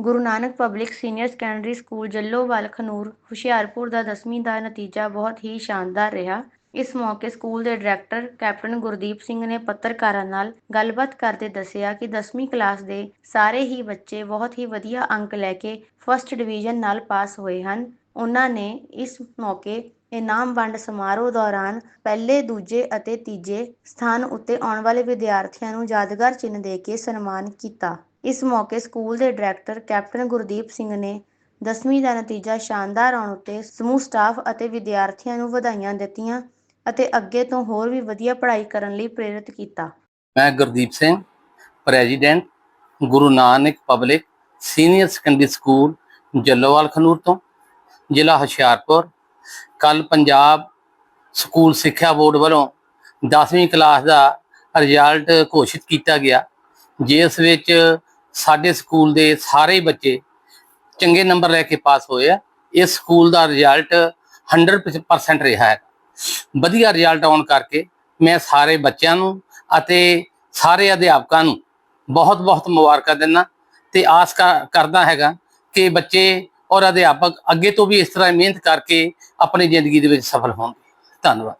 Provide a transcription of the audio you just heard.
Guru Nanak public senior secondary school Jallowal Khanoor Hoshiarpur ਦਾ 10ਵੀਂ ਦਾ ਨਤੀਜਾ ਬਹੁਤ ਹੀ ਸ਼ਾਨਦਾਰ ਰਿਹਾ। ਇਸ ਮੌਕੇ ਸਕੂਲ ਦੇ ਡਾਇਰੈਕਟਰ ਕੈਪਟਨ ਗੁਰਦੀਪ ਸਿੰਘ ਨੇ ਪੱਤਰਕਾਰਾਂ ਨਾਲ ਗੱਲਬਾਤ ਕਰਦੇ ਦੱਸਿਆ ਕਿ 10ਵੀਂ ਕਲਾਸ ਦੇ ਸਾਰੇ ਹੀ ਬੱਚੇ ਬਹੁਤ ਹੀ ਵਧੀਆ ਅੰਕ ਲੈ ਕੇ ਫਸਟ ਡਿਵੀਜ਼ਨ ਨਾਲ ਪਾਸ ਹੋਏ ਹਨ। ਉਹਨਾਂ ਨੇ ਇਸ ਮੌਕੇ ਇਨਾਮ ਵੰਡ ਸਮਾਰੋਹ ਦੌਰਾਨ ਪਹਿਲੇ, ਦੂਜੇ ਅਤੇ ਤੀਜੇ ਸਥਾਨ ਉੱਤੇ ਆਉਣ ਵਾਲੇ ਵਿਦਿਆਰਥੀਆਂ ਨੂੰ ਯਾਦਗਾਰ ਚਿੰਨ੍ਹ ਦੇ ਕੇ ਸਨਮਾਨ ਕੀਤਾ। ਇਸ ਮੌਕੇ ਸਕੂਲ ਦੇ ਡਾਇਰੈਕਟਰ ਕੈਪਟਨ ਗੁਰਦੀਪ ਸਿੰਘ ਨੇ 10ਵੀਂ ਦਾ ਨਤੀਜਾ ਸ਼ਾਨਦਾਰ ਆਉਣ ਉੱਤੇ ਸਮੂਹ ਸਟਾਫ ਅਤੇ ਵਿਦਿਆਰਥੀਆਂ ਨੂੰ ਵਧਾਈਆਂ ਦਿੱਤੀਆਂ। ਅਤੇ ਅੱਗੇ ਤੋਂ ਹੋਰ ਵੀ ਵਧੀਆ ਪੜ੍ਹਾਈ ਕਰਨ ਲਈ ਪ੍ਰੇਰਿਤ ਕੀਤਾ। ਮੈਂ Gurdeep Singh, president, Guru Nanak public senior secondary school, Jallowal, Khanoor ਤੋਂ, ਜ਼ਿਲ੍ਹਾ ਹੁਸ਼ਿਆਰਪੁਰ। ਕੱਲ ਪੰਜਾਬ ਸਕੂਲ ਸਿੱਖਿਆ ਬੋਰਡ ਵੱਲੋਂ 10ਵੀਂ ਕਲਾਸ ਦਾ ਰਿਜ਼ਲਟ ਘੋਸ਼ਿਤ ਕੀਤਾ ਗਿਆ, ਜਿਸ ਵਿੱਚ ਸਾਡੇ ਸਕੂਲ ਦੇ ਸਾਰੇ ਬੱਚੇ ਚੰਗੇ ਨੰਬਰ ਲੈ ਕੇ ਪਾਸ ਹੋਏ ਆ। ਇਸ ਸਕੂਲ ਦਾ ਰਿਜ਼ਲਟ 100% ਰਿਹਾ ਹੈ। ਵਧੀਆ ਰਿਜ਼ਲਟ ਆਉਣ ਕਰਕੇ ਮੈਂ ਸਾਰੇ ਬੱਚਿਆਂ ਨੂੰ ਅਤੇ ਸਾਰੇ ਅਧਿਆਪਕਾਂ ਨੂੰ ਬਹੁਤ ਬਹੁਤ ਮੁਬਾਰਕਾਂ ਦਿੰਦਾ ਤੇ ਆਸ ਕਰ- ਕਰਦਾ ਹੈਗਾ ਕਿ ਬੱਚੇ ਔਰ ਅਧਿਆਪਕ ਅੱਗੇ ਤੋਂ ਵੀ ਇਸ ਤਰ੍ਹਾਂ ਮਿਹਨਤ ਕਰਕੇ ਆਪਣੀ ਜ਼ਿੰਦਗੀ ਦੇ ਵਿੱਚ ਸਫਲ ਹੋਣਗੇ ਧੰਨਵਾਦ।